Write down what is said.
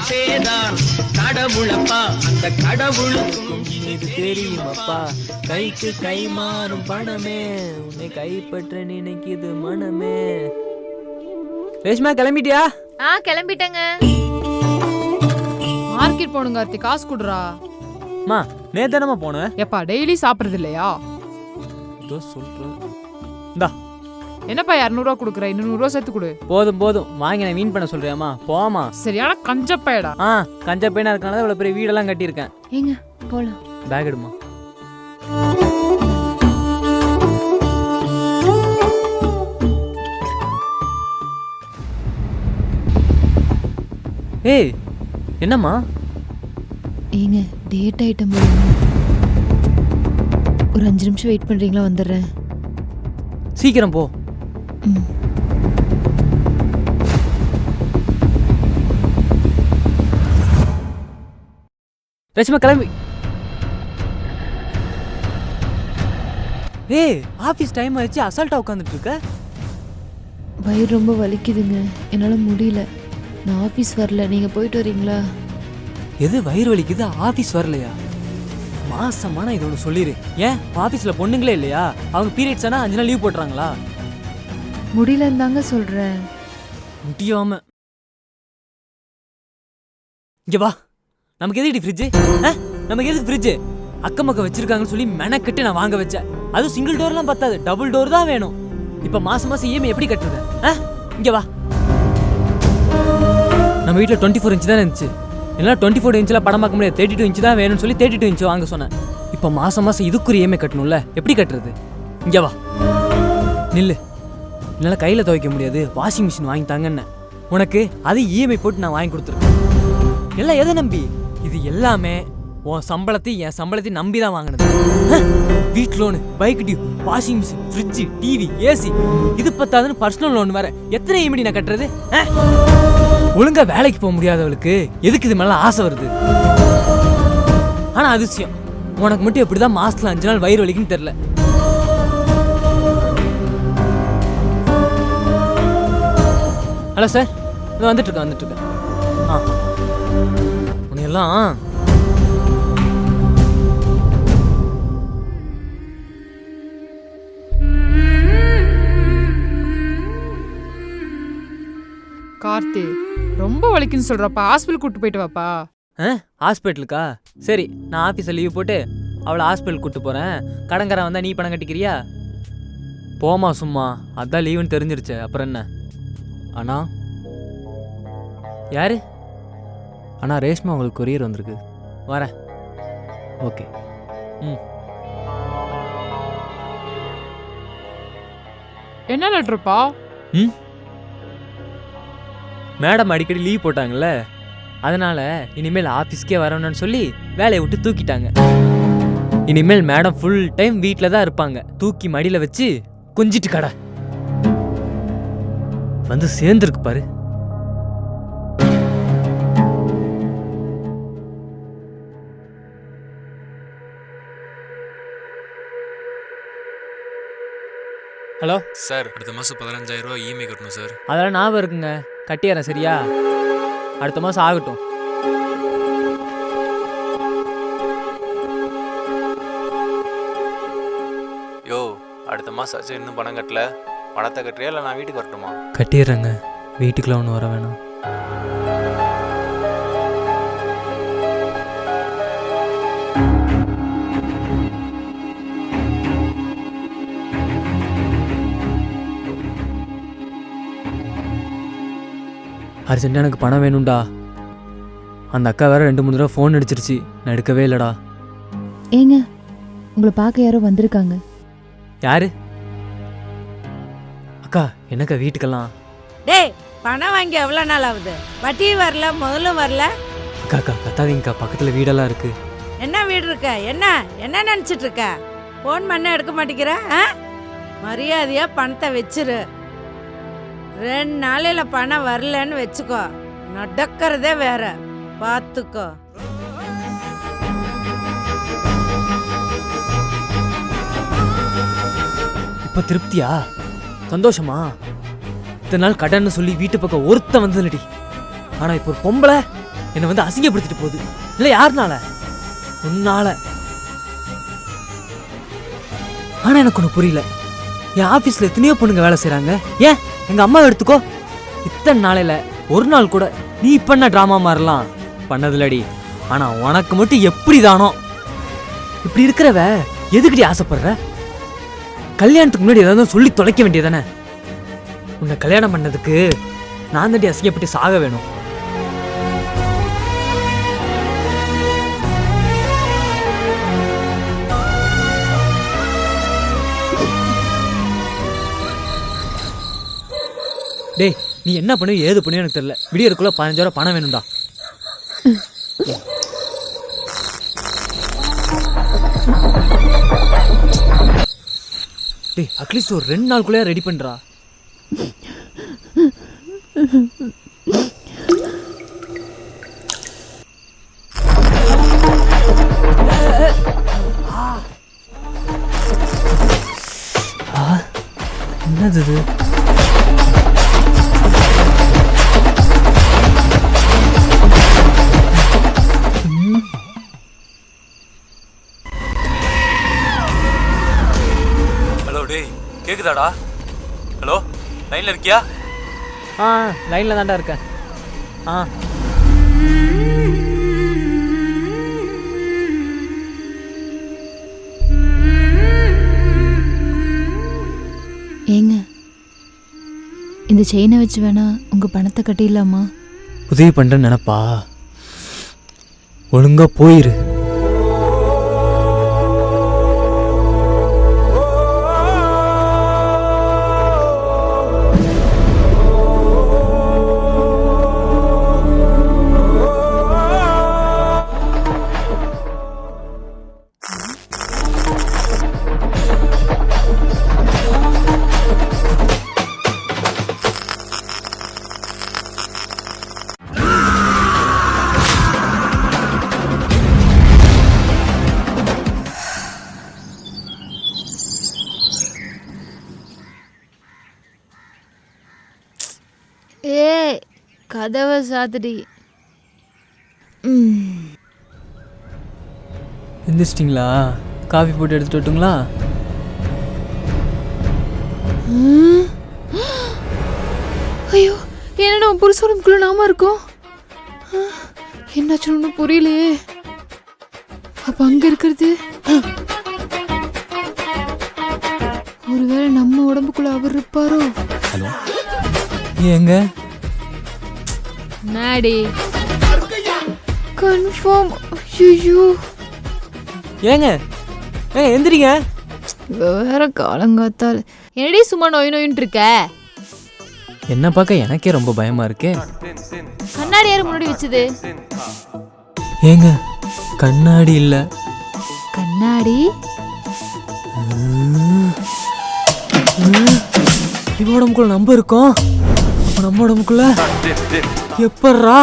ஆசேதான் கடவுளப்பா அந்த கடவுளுக்கும் இது தெரியுமப்பா கைக்கு கை மாறும் பணமே உன்னை கைப்பற்ற நினைக்குது மனமே. ரேஷ்மா கிளம்பிட்டியா? ஆ கிளம்பிட்டேங்க. மார்க்கெட் போகணும் கார்த்தி காசு கொடுறா. அம்மா நேத்தானம்மா போனேன் எப்பா டெய்லி சாப்பிட்றது இல்லையா? இதோ சொல்றேன் இந்தா. என்னப்பா இரநூறுவா கொடுக்குற? இன்னும் சேர்த்து கொடு. போதும் போதும். வாங்கி நான் மீன் பண்ண சொல்றியாம்மா? போமா சரியான கஞ்சப்பையடா. ஆ கஞ்ச பையனா இருக்கனால இவ்வளோ பெரிய வீடெல்லாம் கட்டியிருக்கேன். ஏங்க போலாம். பேக் எடுமா ஏய் என்னம்மா? ஏங்க டேட் ஐட்டம் ஒரு அஞ்சு நிமிஷம் வெயிட் பண்றீங்களா வந்துடுறேன். சீக்கிரம் போ. ரஷ்மா கிளம்பி. ஏய் ஆஃபீஸ் டைம் ஆயிடுச்சு. அசால்ட்டாக உட்காந்துட்டு இருக்க வயிறு ரொம்ப வலிக்குதுங்க. என்னால் முடியல. நான் ஆஃபீஸ் வரல. நீங்கள் போயிட்டு வரீங்களா? எது வயிறு வலிக்குது? ஆஃபீஸ் வரலையா? மாசமான இது ஒன்று சொல்லிடு ஏன்? ஆஃபீஸில் பொண்ணுங்களே இல்லையா? அவங்க பீரியட்ஸ் ஆனால் அஞ்சு நாள் லீவ் போட்டுறாங்களா? முடியலன்னு தாங்க சொல்கிறேன் முடியாம. இங்க வா. நமக்கு எதுக்கு ஃப்ரிட்ஜு நமக்கு எதுக்கு ஃப்ரிட்ஜு அக்கம் பக்கம் வச்சிருக்காங்கன்னு சொல்லி மெனக்கட்டு நான் வாங்க வச்சேன். அதுவும் சிங்கிள் டோர்லாம் பத்தாது டபுள் டோர் தான் வேணும். இப்போ மாசம் மாசம் இஎம்ஐ எப்படி கட்டுறது? ஆ? இங்க வா. நம்ம வீட்டில் டுவெண்ட்டி ஃபோர் இன்ச் தான் இருந்துச்சு. இல்லைனா டுவெண்ட்டி ஃபோர் இன்ச்சில் படம் பார்க்க முடியாது. தேர்ட்டி டூ இன்ச் தான் வேணும்னு சொல்லி தேர்ட்டி டூ இன்ச் வாங்க சொன்னேன். இப்போ மாசம் மாசம் இதுக்கு ஒரு இஎம்ஐ கட்டணும்ல எப்படி கட்டுறது? இங்கே வா. நில்லு. என்னால் கையில் துவைக்க முடியாது. வாஷிங் மிஷின் வாங்கி தாங்கன்னு. உனக்கு அது இஎம்ஐ போட்டு நான் வாங்கி கொடுத்துருக்கேன். எல்லாம் எதை நம்பி? இது எல்லாமே உன் சம்பளத்தையும் என் சம்பளத்தையும் நம்பி தான் வாங்கினது வீட் loan bike due washing machine fridge TV AC இது பத்தாதுன்னு பர்சனல் லோன் வேற. எத்தனை இஎம்ஐ நான் கட்டுறது? ஆ? ஒழுங்கா வேலைக்கு போக முடியாதவளுக்கு எதுக்கு இது மேலே ஆசை வருது? ஆனால் அதிசயம். உனக்கு மட்டும் எப்படி தான் மாதத்தில் அஞ்சு நாள் வயிறு வலிக்குன்னு தெரில ஹலோ சார். இது வந்துட்டு இருக்கேன் வந்துட்டு இருக்கேன் ஆ. உன்னையெல்லாம் கார்த்தி ரொம்ப வலிக்குன்னு சொல்றப்பா. ஹாஸ்பிட்டல் கூட்டு போயிட்டு வாப்பா. ஆ? ஹாஸ்பிட்டலுக்கா சரி நான் ஆஃபீஸில் லீவ் போட்டு அவளை ஹாஸ்பிட்டல் கூட்டு போகிறேன் கடன்காரன் வந்தால் நீ பணம் கட்டிக்கிறியா? போமா சும்மா. அதான் லீவுன்னு தெரிஞ்சிருச்சு. அப்புறம் என்ன? அண்ணா? யாரு? அண்ணா ரேஷ்மா உங்களுக்கு கொரியர் வந்திருக்கு. வரேன். ஓகே. ம். என்ன லெட்டருப்பா ம்? மேடம் அடிக்கடி லீவ் போட்டாங்கல்ல அதனால இனிமேல் ஆஃபீஸ்க்கே வரணும்னு சொல்லி வேலையை விட்டு தூக்கிட்டாங்க. இனிமேல் மேடம் ஃபுல் டைம் வீட்டில் தான் இருப்பாங்க. தூக்கி மடியில் வச்சு கொஞ்சிட்டு கடை. வந்து சேர்ந்துருக்கு பாரு. ஹலோ? சார் அடுத்த மாதம் பதினஞ்சாயிரம் ரூபா இஎம்ஐ கட்டணும் சார். அதெல்லாம் ஞாபகம் இருக்குங்க. கட்டிடுறேன் சரியா? அடுத்த மாதம் ஆகட்டும். யோ அடுத்த மாதம் ஆச்சு இன்னும் பணம் கட்டல. பணத்தை கட்டுறியா இல்லை நான் வீட்டுக்கு வரட்டுமா? கட்டிடுறேங்க. வீட்டுக்குள்ள ஒன்று வர வேணாம். அர்ஜென்ட்டாக எனக்கு பணம் வேணும்டா. அந்த அக்கா வேற ரெண்டு மூணு தடவை ஃபோன் அடிச்சிருச்சு. நான் எடுக்கவே இல்லைடா. ஏங்க உங்களை பார்க்க யாரோ வந்திருக்காங்க. யாரு? அக்கா என்னக்கா வீட்டுக்கெல்லாம்? டேய் பணம் வாங்கி எவ்வளோ நாள் ஆகுது? வட்டி வரல முதலும் வரல? அக்கா அக்கா கத்தாதீங்கக்கா பக்கத்தில் வீடெல்லாம் இருக்கு. என்ன வீடு இருக்க? என்ன? என்ன நினச்சிட்டு இருக்க? ஃபோன் பண்ண எடுக்க மாட்டேங்கிற ஆ? மரியாதையா பணத்தை வச்சிரு. ரெண்டு நாளையில் பணம் வரலன்னு வச்சுக்கோ. நடக்கிறதே வேற. பார்த்துக்கோ இப்போ திருப்தியா? சந்தோஷமா? இத்தனை நாள் கடன்னு சொல்லி வீட்டு பக்கம் ஒருத்தன் வந்ததுலடி ஆனா இப்போ ஒரு பொம்பளை என்னை வந்து அசிங்கப்படுத்திட்டு போகுது. இல்லை யாருனால? உன்னால. ஆனா எனக்கு ஒன்று புரியல. என் ஆஃபீஸில் எத்தனையோ பொண்ணுங்க வேலை செய்கிறாங்க ஏன்? எங்கள் அம்மாவை எடுத்துக்கோ. இத்தனை நாளையில் ஒரு நாள் கூட நீ பண்ண ட்ராமா மாதிரிலாம் பண்ணதில்லடி. ஆனால் உனக்கு மட்டும் எப்படி தானோ? இப்படி இருக்கிறவ எதுக்குடி ஆசைப்படுற? கல்யாணத்துக்கு முன்னாடி ஏதாவது சொல்லி தொலைக்க வேண்டியதானே உன்னை கல்யாணம் பண்ணதுக்கு நான் தாண்டி அசிங்கப்பட்டு சாக வேணும். டேய் நீ என்ன பண்ணுவ ஏது பண்ணுவ எனக்கு தெரியல. விடியறதுக்குள்ள பதினஞ்சாயிரம் பணம் வேணும்டா. டேய் அட்லீஸ்ட் ஒரு ரெண்டு நாளுக்குள்ளே ரெடி பண்ணுறா என்னது இது? கேக்குதாடா? ஹலோ லைன்ல இருக்கியா? ஆ லைனில் தான்டா இருக்கேன். ஆ. ஏங்க இந்த செயினை வச்சு வேணா உங்க பணத்தை கட்டிடலாமா? உதவி பண்ணுறேன்னு நினப்பா. ஒழுங்கா போயிரு. ஏய் கதவை சாத்துடி. எந்திரிச்சிட்டிங்களா? காஃபி போட்டு எடுத்துட்டு வரட்டுங்களா? ஐயோ என்னடா உன் புருஷனுக்குள்ள நாம இருக்கோம்? ஆ, என்னாச்சுன்னு ஒன்றும் புரியலையே. அப்ப அங்க இருக்கிறது? ஒருவேளை நம்ம உடம்புக்குள்ள அவர் இருப்பாரோ? ஏங்க நாடி கன்ஃபார்ம் ஐயோ ஏங்க? ஏங்க எந்திரிங்க. வேற காலங்காத்தால். என்னடி சும்மா நோய் நோயின்னு இருக்க என்ன பார்க்க எனக்கே ரொம்ப பயமா இருக்கே. கண்ணாடி யாரு முன்னாடி வச்சது? ஏங்க கண்ணாடி இல்ல. கண்ணாடி? இவ உடம்புக்குள்ள நம்ம இருக்கோம் நம்ம உடம்புக்குள்ள எப்பட்றா